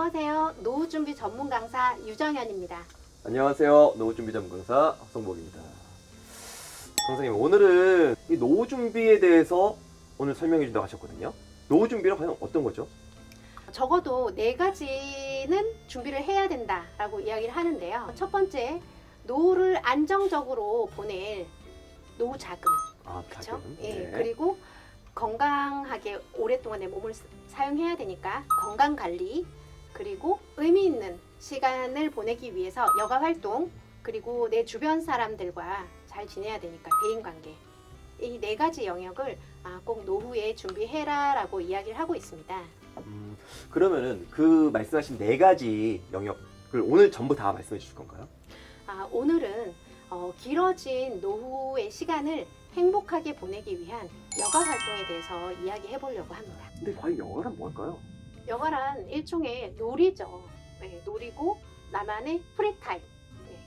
안녕하세요. 노후 준비 전문 강사 유정현입니다. 안녕하세요. 노후 준비 전문가 박성복입니다. 선생님, 오늘은 이 노후 준비에 대해서 오늘 설명해 준다고 하셨거든요. 노후 준비는 과연 어떤 거죠? 적어도 네 가지는 준비를 해야 된다라고 이야기를 하는데요. 첫 번째, 노후를 안정적으로 보낼 노후 자금. 아, 그렇죠? 자금. 예. 네. 그리고 건강하게 오랫동안 내 몸을 사- 사용해야 되니까 건강 관리 그리고 의미 있는 시간을 보내기 위해서 여가 활동 그리고 내 주변 사람들과 잘 지내야 되니까 대인 관계 이 네 가지 영역을 아, 꼭 노후에 준비해라라고 이야기를 하고 있습니다. 음, 그러면은 그 말씀하신 네 가지 영역을 오늘 전부 다 말씀해 주실 건가요? 아, 오늘은 어, 길어진 노후의 시간을 행복하게 보내기 위한 여가 활동에 대해서 이야기해 보려고 합니다. 근데 과연 영어란 뭘까요? 여가란 일종의 놀이죠. 네, 놀이고 나만의 프리타임. 네.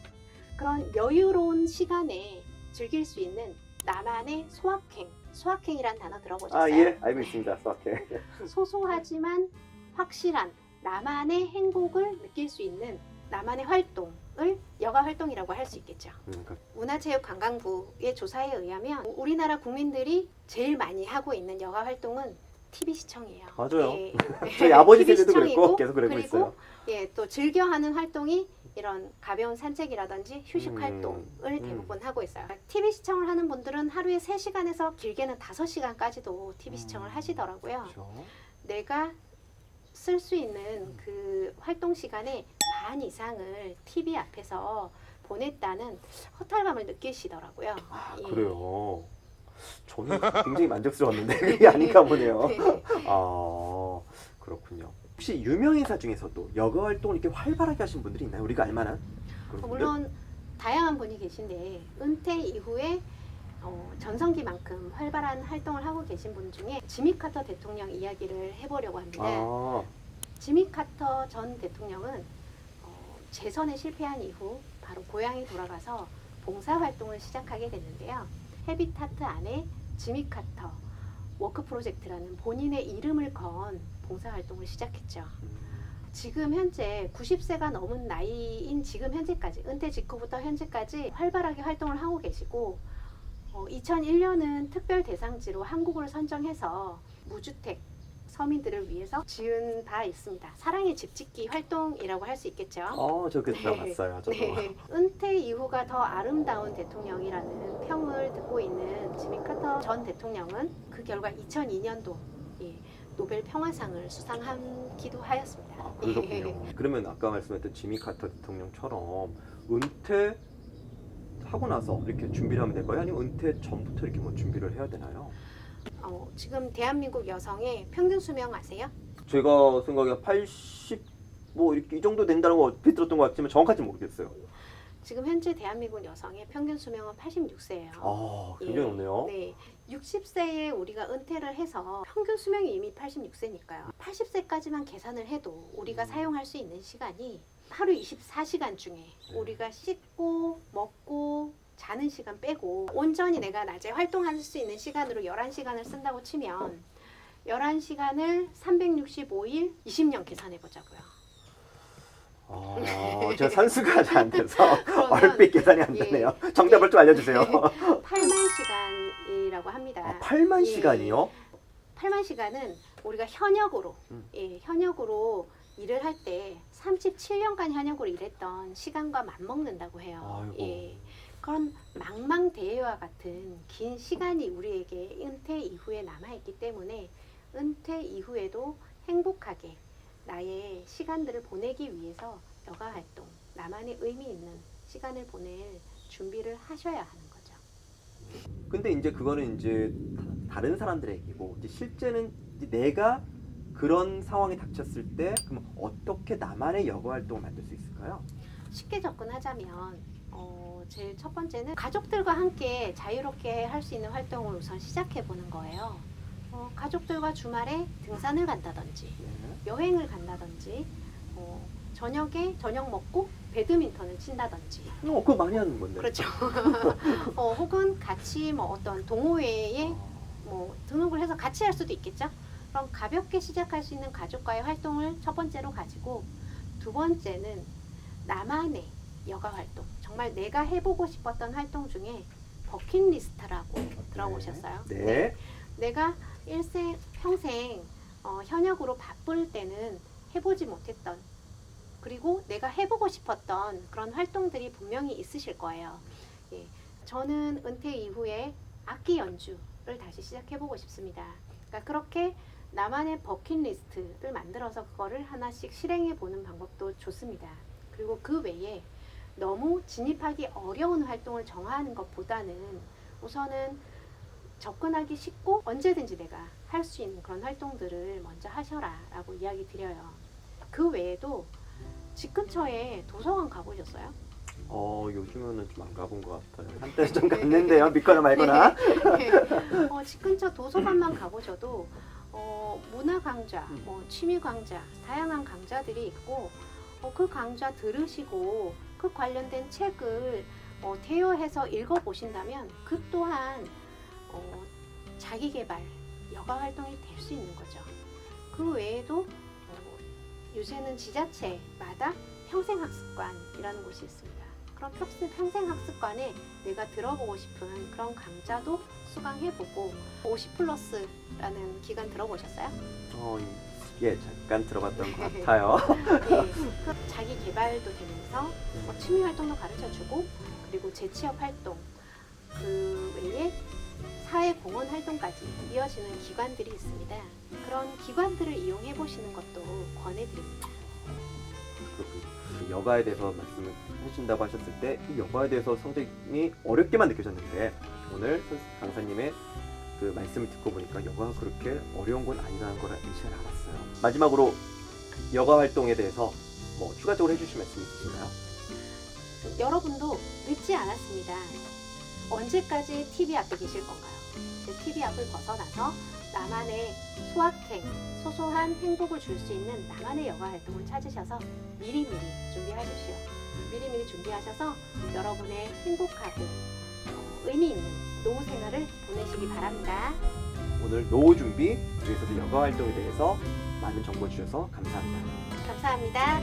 그런 여유로운 시간에 즐길 수 있는 나만의 소확행. 소확행이란 단어 들어보셨어요? 아, 예, 알고 있습니다. 수학해. 소소하지만 확실한 나만의 행복을 느낄 수 있는 나만의 활동을 여가 활동이라고 할 수 있겠죠. 음, 그- 문화체육관광부의 조사에 의하면 우리나라 국민들이 제일 많이 하고 있는 여가 활동은 TV 시청이에요. 맞아요. 예, 저희 아버지 TV 세대도 시청이고, 그랬고 계속 그러고 그리고 있어요. 예, 또 즐겨 하는 활동이 이런 가벼운 산책이라든지 휴식 음, 활동을 음. 대부분 하고 있어요. TV 시청을 하는 분들은 하루에 3시간에서 길게는 5시간까지도 TV 시청을 음. 하시더라고요. 그렇죠. 내가 쓸 수 있는 그 활동 시간의 반 이상을 TV 앞에서 보냈다는 허탈감을 느끼시더라고요. 아, 예. 그래요. 저는 굉장히 만족스러웠는데 그게 아닌가 보네요. 네. 아 그렇군요. 혹시 유명인사 중에서도 여가 활동을 이렇게 활발하게 하신 분들이 있나요? 우리가 알만한 그런 분들? 물론 다양한 분이 계신데 은퇴 이후에 어, 전성기만큼 활발한 활동을 하고 계신 분 중에 지미 카터 대통령 이야기를 해보려고 합니다. 아, 지미 카터 전 대통령은 어, 재선에 실패한 이후 바로 고향에 돌아가서 봉사 활동을 시작하게 됐는데요. 헤비타트 안에 지미 카터 워크 프로젝트라는 본인의 이름을 건 봉사활동을 시작했죠. 음, 지금 현재 90세가 넘은 나이인 지금 현재까지 은퇴 직후부터 현재까지 활발하게 활동을 하고 계시고 어, 2001년은 특별 대상지로 한국을 선정해서 무주택 서민들을 위해서 지은 바 있습니다. 사랑의 집 짓기 활동이라고 할 수 있겠죠. 어, 저 그때 네. 봤어요. 저도. 네. 은퇴 이후가 더 아름다운 대통령이라는 평을 듣고 있는 지미 카터 전 대통령은 그 결과 2002년도 예, 노벨 평화상을 수상하기도 하였습니다. 아, 예. 그렇군요. 그러면 아까 말씀했던 지미 카터 대통령처럼 은퇴 하고 나서 이렇게 준비를 하면 될까요? 아니면 은퇴 전부터 이렇게 뭐 준비를 해야 되나요? 어, 지금 대한민국 여성의 평균 수명 아세요? 제가 생각에 80, 뭐 이렇게 이 정도 된다는 거 얼핏 들었던 것 같지만 정확하지 모르겠어요. 지금 현재 대한민국 여성의 평균 수명은 86세예요. 아, 굉장히 높네요. 네. 60세에 우리가 은퇴를 해서 평균 수명이 이미 86세니까요. 80세까지만 계산을 해도 우리가 음. 사용할 수 있는 시간이 하루 24시간 중에 네. 우리가 씻고 먹고 자는 시간 빼고 온전히 내가 낮에 활동할 수 있는 시간으로 11시간을 쓴다고 치면 11시간을 365일 20년 계산해 보자고요. 아, 제가 산수가 잘안 돼서 그러면 얼핏 계산이 안 예. 되네요. 정답을 좀 알려주세요. 8만 시간이라고 합니다. 아, 8만 예. 시간이요? 8만 시간은 우리가 현역으로 음. 예, 현역으로 일을 할 때 37년간 현역으로 일했던 시간과 맞먹는다고 해요. 아이고. 예. 그런 망망대해와 같은 긴 시간이 우리에게 은퇴 이후에 남아 있기 때문에 은퇴 이후에도 행복하게 나의 시간들을 보내기 위해서 여가 활동, 나만의 의미 있는 시간을 보낼 준비를 하셔야 하는 거죠. 근데 이제 그거는 이제 다- 다른 사람들의 얘기고 이제 실제는 이제 내가 그런 상황에 닥쳤을 때 그럼 어떻게 나만의 여가 활동을 만들 수 있을까요? 쉽게 접근하자면 어, 제일 첫 번째는 가족들과 함께 자유롭게 할 수 있는 활동을 우선 시작해 보는 거예요. 어, 가족들과 주말에 등산을 간다든지 네. 여행을 간다든지 어, 저녁에 저녁 먹고 배드민턴을 친다든지 어, 그거 많이 하는 건데. 그렇죠. 어, 혹은 같이 뭐 어떤 동호회에 뭐 등록을 해서 같이 할 수도 있겠죠. 그럼 가볍게 시작할 수 있는 가족과의 활동을 첫 번째로 가지고 두 번째는 나만의 여가 활동. 정말 내가 해보고 싶었던 활동 중에 버킷리스트라고 들어보셨어요? 네. 내가 일생 평생 어, 현역으로 바쁠 때는 해보지 못했던 그리고 내가 해보고 싶었던 그런 활동들이 분명히 있으실 거예요. 예, 저는 은퇴 이후에 악기 연주를 다시 시작해보고 싶습니다. 그러니까 그렇게 나만의 버킷리스트를 만들어서 그거를 하나씩 실행해 보는 방법도 좋습니다. 그리고 그 외에 너무 진입하기 어려운 활동을 정하는 것보다는 우선은 접근하기 쉽고 언제든지 내가 할 수 있는 그런 활동들을 먼저 하셔라 라고 이야기 드려요. 그 외에도 집 근처에 도서관 가보셨어요? 어 요즘에는 좀안 가본 것 같아요. 한때 좀 갔는데요. 믿거나 말거나. 어, 집 근처 도서관만 가보셔도 어, 문화 강좌, 음. 뭐 취미 강좌, 다양한 강좌들이 있고 어, 그 강좌 들으시고 그 관련된 책을 어, 대여해서 읽어보신다면 그 또한 어, 자기 개발, 여가 활동이 될 수 있는 거죠. 그 외에도 어, 요새는 지자체마다 평생학습관이라는 곳이 있습니다. 그런 평생, 평생학습관에 내가 들어보고 싶은 그런 강좌도 수강해보고 50 플러스라는 기간 들어보셨어요? 어, 예, 잠깐 들어봤던 것 같아요. 네, 그 자기 개발도 되면서 뭐 취미 활동도 가르쳐 주고 그리고 재취업 활동 그 외에 사회 공헌 활동까지 이어지는 기관들이 있습니다. 그런 기관들을 이용해 보시는 것도 권해드립니다. 그 여가에 대해서 말씀을 해주신다고 하셨을 때 이 여가에 대해서 상당히 어렵게만 느껴졌는데 오늘 선- 강사님의 그 말씀을 듣고 보니까 여가가 그렇게 어려운 건 아니라는 걸 이 시간에 알았어요. 마지막으로 여가 활동에 대해서 뭐 추가적으로 해주실 말씀 있으신가요? 여러분도 늦지 않았습니다. 언제까지 TV 앞에 계실 건가요? TV 앞을 벗어나서 나만의 소확행, 소소한 행복을 줄 수 있는 나만의 여가 활동을 찾으셔서 미리미리 준비하십시오. 미리미리 준비하셔서 여러분의 행복하고 어, 의미 있는 노후 생활을 보내시기 바랍니다. 오늘 노후 준비 그래서 여가 활동에 대해서 많은 정보 주셔서 감사합니다. 감사합니다.